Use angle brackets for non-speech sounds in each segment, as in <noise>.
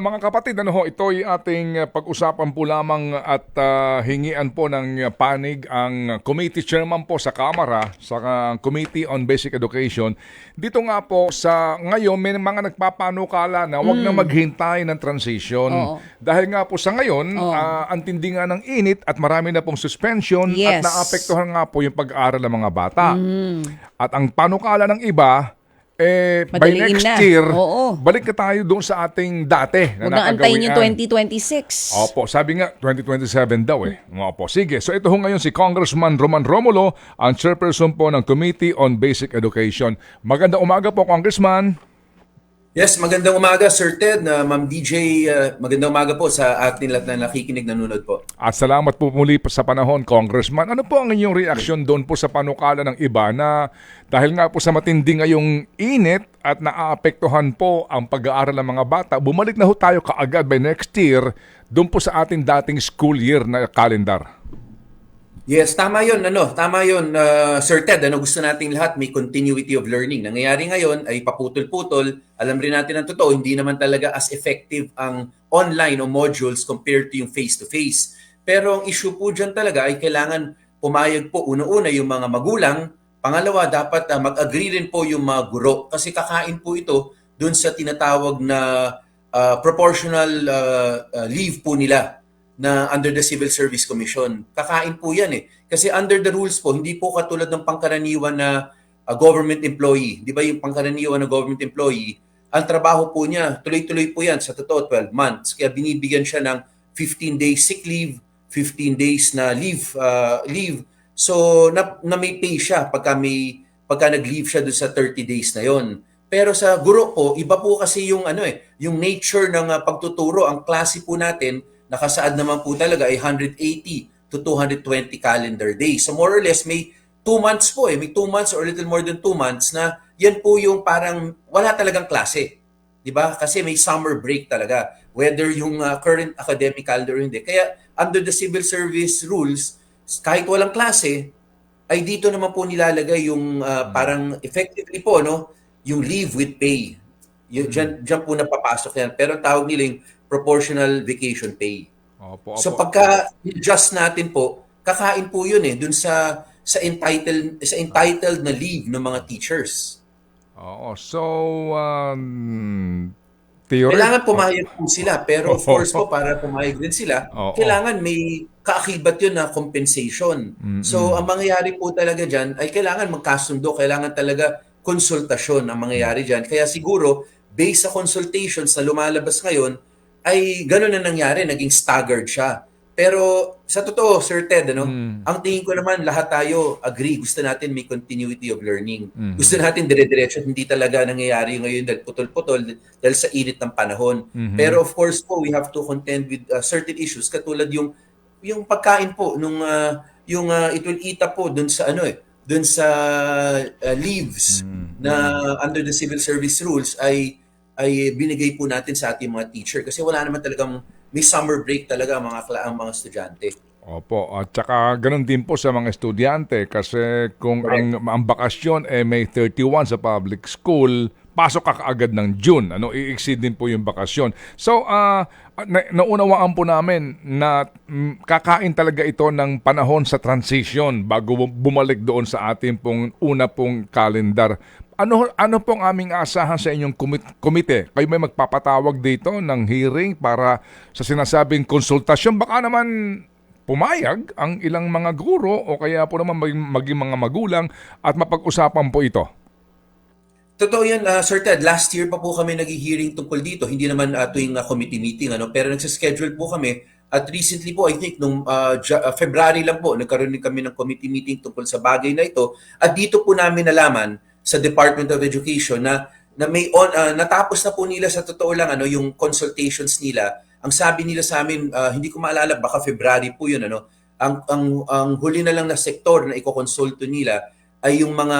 Mga kapatid, ano ho, ito'y ating uh, pag-usapan po lamang at uh, hingian po ng panig ang committee chairman po sa Kamara, sa uh, Committee on Basic Education. Dito nga po sa ngayon may mga nagpapanukala na wag na maghintay ng transition. Oo. Dahil nga po sa ngayon, Oo. uh, ang tindi nga ng init at marami na pong suspension at Yes. naapektuhan nga po yung pag-aaral ng mga bata. Mm. At ang panukala ng iba, eh, by Madaliin next na. year, Oo. balik na tayo doon sa ating dati Huwag na antayin yung 2026. Opo, sabi nga 2027 daw eh. Opo, sige. So ito ho ngayon si Congressman Roman Romulo, ang chairperson po ng Committee on Basic Education. Magandang umaga po, Congressman. Yes, magandang umaga Sir Ted, na Ma'am DJ, uh, magandang umaga po sa ating lahat na nakikinig nanonood po. At salamat po muli pa sa panahon, Congressman. Ano po ang inyong reaksyon doon po sa panukala ng iba na dahil nga po sa matindi ngayong init at naaapektuhan po ang pag-aaral ng mga bata, bumalik na ho tayo kaagad by next year doon po sa ating dating school year na calendar. Yes, tama 'yon, ano, tama 'yon, uh, Sir Ted, ano gusto nating lahat may continuity of learning. Nangyayari ngayon ay paputol-putol. Alam rin natin ang totoo, hindi naman talaga as effective ang online o modules compared to yung face-to-face. Pero ang issue po dyan talaga ay kailangan pumayag po una-una yung mga magulang. Pangalawa, dapat uh, mag-agree rin po yung mga guro kasi kakain po ito dun sa tinatawag na uh, proportional uh, uh, leave po nila na under the Civil Service Commission. Kakain po yan eh. Kasi under the rules po, hindi po katulad ng pangkaraniwan na uh, government employee. Di ba yung pangkaraniwan na government employee, ang trabaho po niya, tuloy-tuloy po yan sa totoo, 12 months. Kaya binibigyan siya ng 15 days sick leave, 15 days na leave, uh, leave. So, na, na may pay siya pagka, may, pagka nag-leave siya doon sa 30 days na yon. Pero sa guro po, iba po kasi yung ano eh, yung nature ng uh, pagtuturo, ang klase po natin, nakasaad naman po talaga ay 180 to 220 calendar days. So more or less may 2 months po eh, may 2 months or little more than 2 months na yan po yung parang wala talagang klase. 'Di ba? Kasi may summer break talaga whether yung uh, current academic calendar o hindi. Kaya under the civil service rules, kahit walang klase, ay dito naman po nilalagay yung uh, parang effectively po no, yung leave with pay. Yung, dyan, dyan po napapasok yan. Pero ang tawag nila yung proportional vacation pay. Opo, So opo. pagka adjust natin po, kakain po 'yun eh dun sa sa entitled sa entitled na leave ng mga teachers. Oo, so um, theory- Kailangan pumayag po sila, pero of <laughs> course po para pumayag din sila, Oo. kailangan may kaakibat 'yun na compensation. So ang mangyayari po talaga diyan ay kailangan magkasundo, kailangan talaga konsultasyon ang mangyayari diyan. Kaya siguro based sa consultations na lumalabas ngayon ay gano'n na nangyari, naging staggered siya. Pero sa totoo, Sir Ted, ano, ang tingin ko naman lahat tayo agree, gusto natin may continuity of learning. Gusto natin dire-diretso, hindi talaga nangyayari ngayon dahil putol-putol dahil sa init ng panahon. Pero of course po, we have to contend with uh, certain issues katulad yung yung pagkain po nung uh, yung uh, it will eat up po dun sa ano eh, dun sa uh, leaves na under the civil service rules ay ay binigay po natin sa ating mga teacher kasi wala naman talagang may summer break talaga mga ang mga estudyante. Opo, at saka ganun din po sa mga estudyante kasi kung ang, ang bakasyon eh may 31 sa public school, pasok ka kaagad ng June. Ano, i-exceed din po yung bakasyon. So, ah na, naunawaan po namin na mm, kakain talaga ito ng panahon sa transition bago bu- bumalik doon sa ating pong una pong calendar. Ano ano pong aming asahan sa inyong komit- komite? Kayo may magpapatawag dito ng hearing para sa sinasabing konsultasyon. Baka naman pumayag ang ilang mga guro o kaya po naman maging, maging mga magulang at mapag-usapan po ito. Totoo yan, uh, Sir Ted. Last year pa po kami nag-hearing tungkol dito. Hindi naman uh, tuwing uh, committee meeting, ano, pero nagsischedule po kami. At recently po, I think, nung uh, February lang po, nagkaroon din kami ng committee meeting tungkol sa bagay na ito. At dito po namin nalaman sa Department of Education na na may on, uh, natapos na po nila sa totoo lang ano yung consultations nila. Ang sabi nila sa amin, uh, hindi ko maalala, baka February po yun, ano, ang, ang, ang huli na lang na sektor na ikokonsulto nila ay yung mga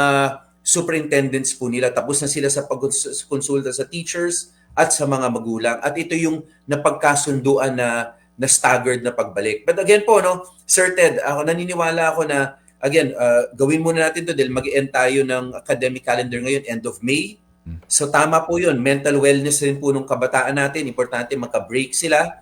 superintendents po nila. Tapos na sila sa pagkonsulta sa teachers at sa mga magulang. At ito yung napagkasunduan na na staggered na pagbalik. But again po, no, Sir Ted, ako naniniwala ako na, again, uh, gawin muna natin to dahil mag-end tayo ng academic calendar ngayon, end of May. So tama po yun. Mental wellness rin po ng kabataan natin. Importante maka-break sila.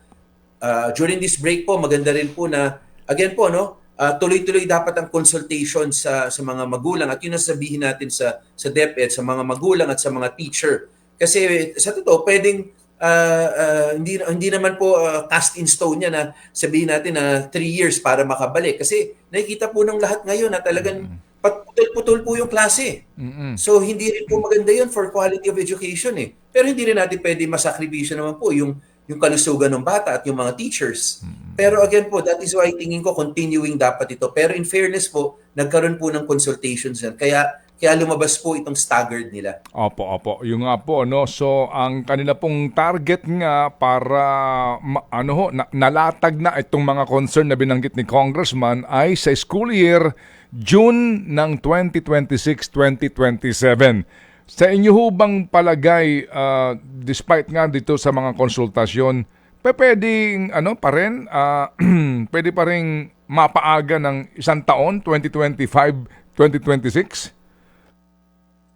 Uh, during this break po, maganda rin po na, again po, no, uh, tuloy-tuloy dapat ang consultation sa sa mga magulang at yun ang sabihin natin sa sa DepEd, sa mga magulang at sa mga teacher. Kasi sa totoo, pwedeng uh, uh, hindi hindi naman po uh, cast in stone yan na sabihin natin na three years para makabalik. Kasi nakikita po ng lahat ngayon na talagang putol-putol po yung klase. Mm-mm. So hindi rin po maganda yun for quality of education eh. Pero hindi rin natin pwede masakripisyo naman po yung yung kalusugan ng bata at yung mga teachers. Pero again po, that is why tingin ko continuing dapat ito. Pero in fairness po, nagkaroon po ng consultations yan. Kaya kaya lumabas po itong staggered nila. Opo, opo. Yung nga po, no? So, ang kanila pong target nga para, ma- ano ho, na- nalatag na itong mga concern na binanggit ni Congressman ay sa school year June ng 2026-2027. Sa inyo ho bang palagay, ah, despite nga dito sa mga konsultasyon, pwedeng, ano pa rin, ah, <clears throat> pwede pa rin mapaaga ng isang taon, 2025-2026?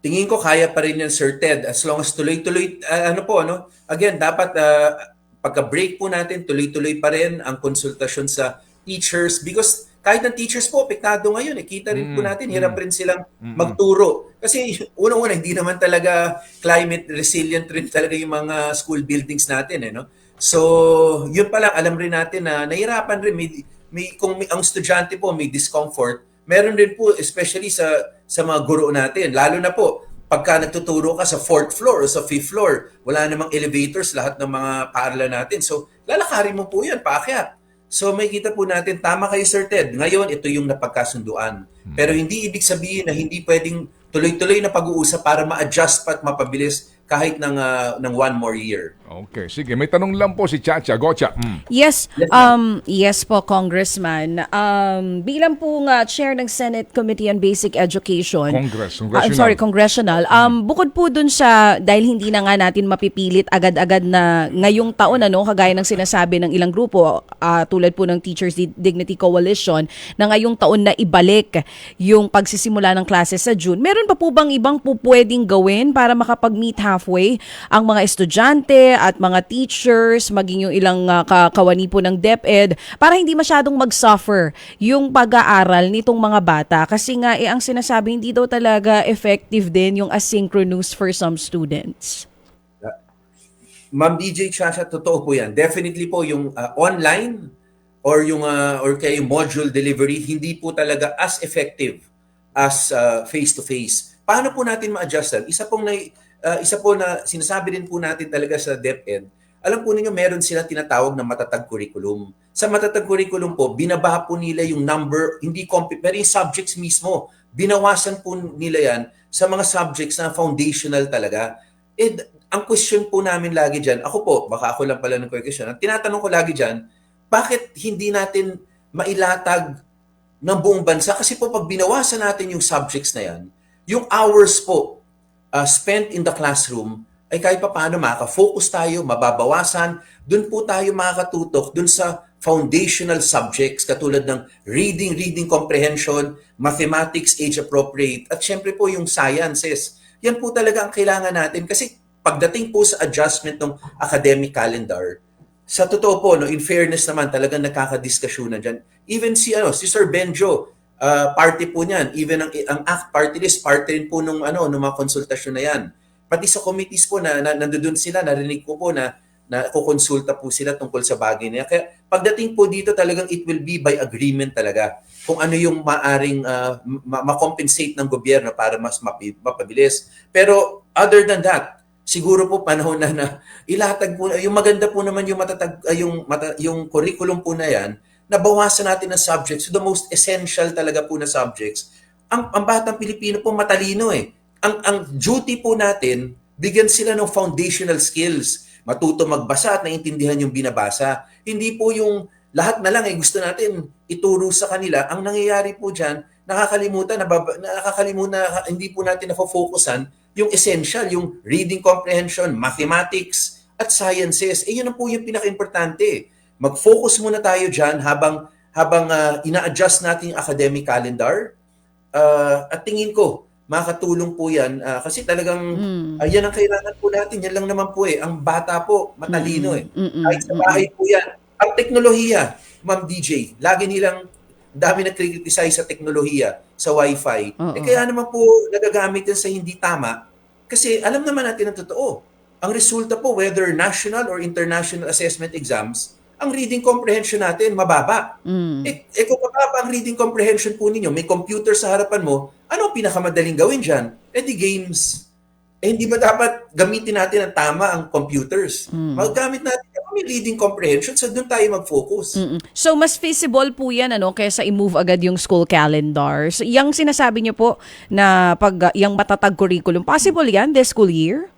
Tingin ko kaya pa rin yan, Sir Ted, as long as tuloy-tuloy, ah, ano po, ano, again, dapat uh, pagka-break po natin, tuloy-tuloy pa rin ang konsultasyon sa teachers because kahit ng teachers po, pektado ngayon, eh, kita rin po natin, hirap rin silang magturo. Kasi unang-una, hindi naman talaga climate resilient rin talaga yung mga school buildings natin. Eh, no? So, yun pa lang, alam rin natin na nahirapan rin, may, may, kung may, ang estudyante po may discomfort, meron din po, especially sa, sa mga guro natin, lalo na po, pagka nagtuturo ka sa fourth floor o sa fifth floor, wala namang elevators lahat ng mga paaralan natin. So, lalakarin mo po yan, paakyat. So may kita po natin, tama kayo Sir Ted, ngayon ito yung napagkasunduan. Pero hindi ibig sabihin na hindi pwedeng tuloy-tuloy na pag-uusap para ma-adjust pa at mapabilis kahit ng, ah, ng one more year. Okay, sige. May tanong lang po si Chacha. Gocha. Mm. Yes, um, yes po, Congressman. Um, bilang po nga chair ng Senate Committee on Basic Education. Congress, Ah, I'm sorry, congressional. congressional. Um, bukod po dun sa, dahil hindi na nga natin mapipilit agad-agad na ngayong taon, ano, kagaya ng sinasabi ng ilang grupo, ah, tulad po ng Teachers Di- Dignity Coalition, na ngayong taon na ibalik yung pagsisimula ng klase sa June. Meron pa po bang ibang po pwedeng gawin para makapag-meet halfway ang mga estudyante at mga teachers, maging yung ilang ah, ka- kawani po ng DepEd, para hindi masyadong mag-suffer yung pag-aaral nitong mga bata. Kasi nga, eh, ang sinasabi, hindi daw talaga effective din yung asynchronous for some students. Ma'am DJ Chacha, totoo po yan. Definitely po yung ah, online or yung ah, or yung module delivery hindi po talaga as effective as ah, face-to-face. Paano po natin ma-adjust? Isa pong na, ah, isa po na sinasabi din po natin talaga sa DepEd, alam po ninyo meron sila tinatawag na matatag curriculum. Sa matatag curriculum po, binaba po nila yung number, hindi comp- pero yung subjects mismo. Binawasan po nila yan sa mga subjects na foundational talaga. Eh, ang question po namin lagi dyan, ako po, baka ako lang pala ng question, ang tinatanong ko lagi dyan, bakit hindi natin mailatag ng buong bansa? Kasi po pag binawasan natin yung subjects na yan, yung hours po uh, spent in the classroom, ay kahit pa paano makaka-focus tayo, mababawasan, dun po tayo makakatutok dun sa foundational subjects katulad ng reading, reading comprehension, mathematics, age-appropriate, at syempre po yung sciences. Yan po talaga ang kailangan natin kasi pagdating po sa adjustment ng academic calendar, sa totoo po, no, in fairness naman, talagang nakakadiskusyonan dyan. Even si, ano, si Sir Benjo, uh, party po niyan. Even ang, ang ACT party list, party rin po nung, ano, nung mga konsultasyon na yan. Pati sa committees po na, na nandoon sila, narinig ko po na na kukonsulta po sila tungkol sa bagay na yan. Kaya pagdating po dito talagang it will be by agreement talaga kung ano yung maaring uh, ma- makompensate ng gobyerno para mas mapabilis. Pero other than that, siguro po panahon na na ilatag po yung maganda po naman yung matatag uh, yung mata, yung curriculum po na yan nabawasan natin ng subjects so the most essential talaga po na subjects ang ang batang Pilipino po matalino eh ang ang duty po natin bigyan sila ng foundational skills matuto magbasa at naintindihan yung binabasa hindi po yung lahat na lang eh gusto natin ituro sa kanila ang nangyayari po diyan nakakalimutan nababa, nakakalimutan na hindi po natin na-focusan yung essential, yung reading comprehension, mathematics, at sciences. Eh, yun po yung pinaka-importante. Mag-focus muna tayo dyan habang, habang uh, ina-adjust natin yung academic calendar. Uh, at tingin ko, makakatulong po yan ah, kasi talagang Mm. ah, yan ang kailangan po natin. Yan lang naman po eh. Ang bata po, matalino eh. Mm-mm. Kahit sa bahay po yan. Ang teknolohiya, Ma'am DJ, lagi nilang dami na criticize sa teknolohiya, sa wifi. Oo. Eh kaya naman po nagagamit yan sa hindi tama kasi alam naman natin ang totoo. Ang resulta po, whether national or international assessment exams, ang reading comprehension natin mababa. Mm. Eh, eh kung mababa ang reading comprehension po ninyo, may computer sa harapan mo, ano ang pinakamadaling gawin dyan? Eh di games. Eh hindi ba dapat gamitin natin ang tama ang computers? Maggamit natin yung may reading comprehension so doon tayo mag-focus. Mm-mm. So mas feasible po 'yan ano kaysa i-move agad yung school calendar. So, yung sinasabi niyo po na pag uh, yung matatag curriculum, possible 'yan this school year?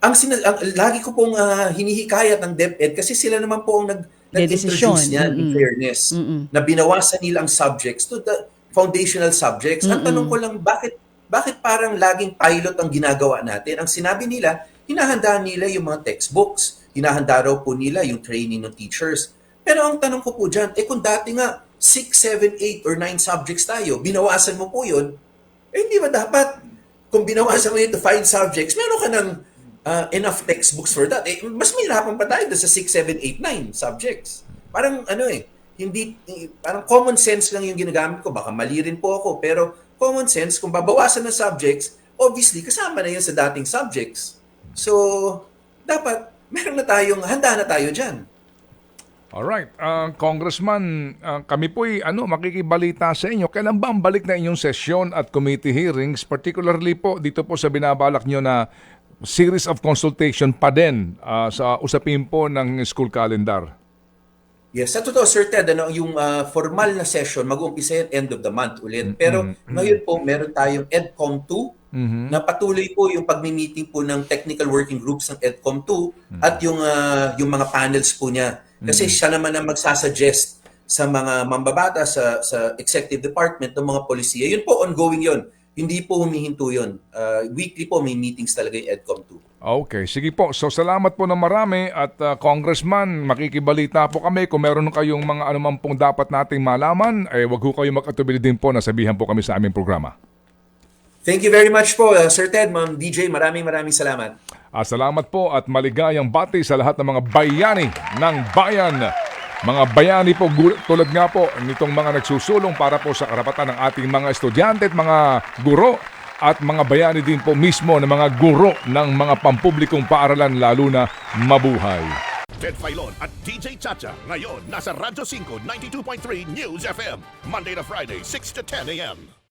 Ang, sina- ang lagi ko pong ah, hinihikayat ng DepEd kasi sila naman po ang nag nag-introduce niyan in Mm-mm. fairness Mm-mm. na binawasan nila ang subjects to the foundational subjects. Ang tanong ko lang bakit bakit parang laging pilot ang ginagawa natin? Ang sinabi nila, hinahanda nila yung mga textbooks, hinahanda raw po nila yung training ng teachers. Pero ang tanong ko po dyan, eh kung dati nga 6, 7, 8 or 9 subjects tayo, binawasan mo po yun, eh hindi ba dapat kung binawasan mo yun to 5 subjects, meron ka ng uh, enough textbooks for that. Eh, mas mahirapan pa tayo sa 6, 7, 8, 9 subjects. Parang ano eh, hindi, eh, parang common sense lang yung ginagamit ko. Baka mali rin po ako, pero common sense, kung babawasan ng subjects, obviously, kasama na yun sa dating subjects. So, dapat, meron na tayong, handa na tayo dyan. Alright, uh, Congressman, uh, kami po'y ano, makikibalita sa inyo. Kailan ba ang balik na inyong sesyon at committee hearings, particularly po dito po sa binabalak nyo na series of consultation pa din uh, sa usapin po ng school calendar? Yes, sa totoo, Sir Ted, ano, yung ah, formal na session, mag-uumpisa yan end of the month ulit. Pero ngayon po, meron tayong EDCOM 2 na patuloy po yung pagmi-meeting po ng technical working groups ng EDCOM 2 at yung, ah, yung mga panels po niya. Kasi siya naman ang magsasuggest sa mga mambabata sa, sa executive department ng mga polisiya. Yun po, ongoing yun. Hindi po humihinto yun. Ah, weekly po may meetings talaga yung EDCOM 2. Okay, sige po. So salamat po ng marami at uh, Congressman, makikibalita po kami kung meron kayong mga anuman pong dapat nating malaman, eh wag ho kayo mag-atubili din po na sabihan po kami sa aming programa. Thank you very much po, ah, Sir Ted, Ma'am DJ. Maraming maraming salamat. Ah, salamat po at maligayang bati sa lahat ng mga bayani ng bayan. Mga bayani po tulad nga po nitong mga nagsusulong para po sa karapatan ng ating mga estudyante at mga guro at mga bayani din po mismo ng mga guro ng mga pampublikong paaralan lalo na mabuhay. Ted Filon at DJ Chacha. Ngayon, nasa Radyo 5, 92.3 News FM. Monday to Friday, 6 to 10 a.m.